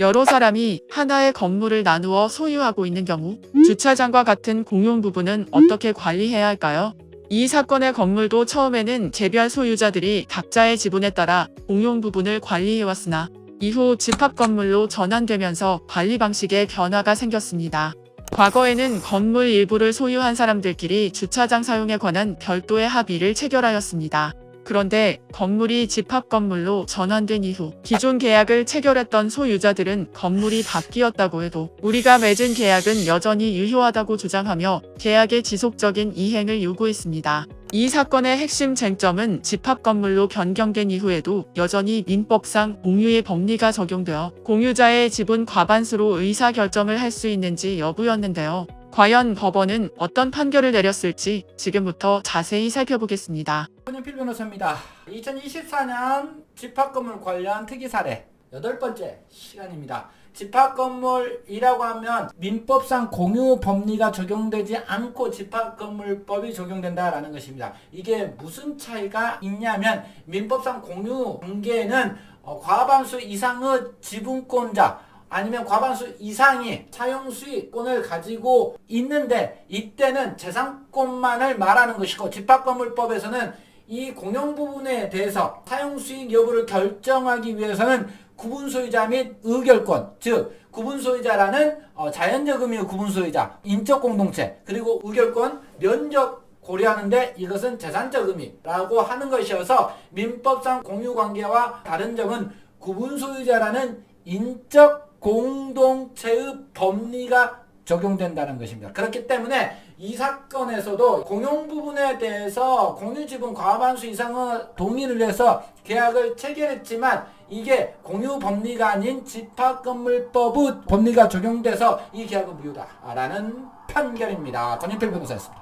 여러 사람이 하나의 건물을 나누어 소유하고 있는 경우 주차장과 같은 공용 부분은 어떻게 관리해야 할까요? 이 사건의 건물도 처음에는 개별 소유자들이 각자의 지분에 따라 공용 부분을 관리해왔으나 이후 집합 건물로 전환되면서 관리 방식에 변화가 생겼습니다. 과거에는 건물 일부를 소유한 사람들끼리 주차장 사용에 관한 별도의 합의를 체결하였습니다. 그런데 건물이 집합 건물로 전환된 이후 기존 계약을 체결했던 소유자들은 건물이 바뀌었다고 해도 우리가 맺은 계약은 여전히 유효하다고 주장하며 계약의 지속적인 이행을 요구했습니다. 이 사건의 핵심 쟁점은 집합 건물로 변경된 이후에도 여전히 민법상 공유의 법리가 적용되어 공유자의 지분 과반수로 의사 결정을 할 수 있는지 여부였는데요. 과연 법원은 어떤 판결을 내렸을지 지금부터 자세히 살펴보겠습니다. 손현필 변호사입니다. 2024년 집합건물 관련 특이 사례 여덟 번째 시간입니다. 집합건물이라고 하면 민법상 공유 법리가 적용되지 않고 집합건물법이 적용된다라는 것입니다. 이게 무슨 차이가 있냐면 민법상 공유 관계는 어, 과반수 이상의 지분권자 아니면 과반수 이상이 사용 수익권을 가지고 있는데 이때는 재산권만을 말하는 것이고 집합건물법에서는 이 공용 부분에 대해서 사용 수익 여부를 결정하기 위해서는 구분 소유자 및 의결권, 즉 구분 소유자라는 어, 자연적 의미의 구분 소유자, 인적 공동체, 그리고 의결권, 면적 고려하는데 이것은 재산적 의미라고 하는 것이어서 민법상 공유 관계와 다른 점은 구분 소유자라는 인적 공동체의 법리가 적용된다는 것입니다. 그렇기 때문에 이 사건에서도 공용 부분에 대해서 공유 지분 과반수 이상의 동의를 해서 계약을 체결했지만 이게 공유 법리가 아닌 집합건물법의 법리가 적용돼서 이 계약은 무효다라는 판결입니다. 권인필 변호사였습니다.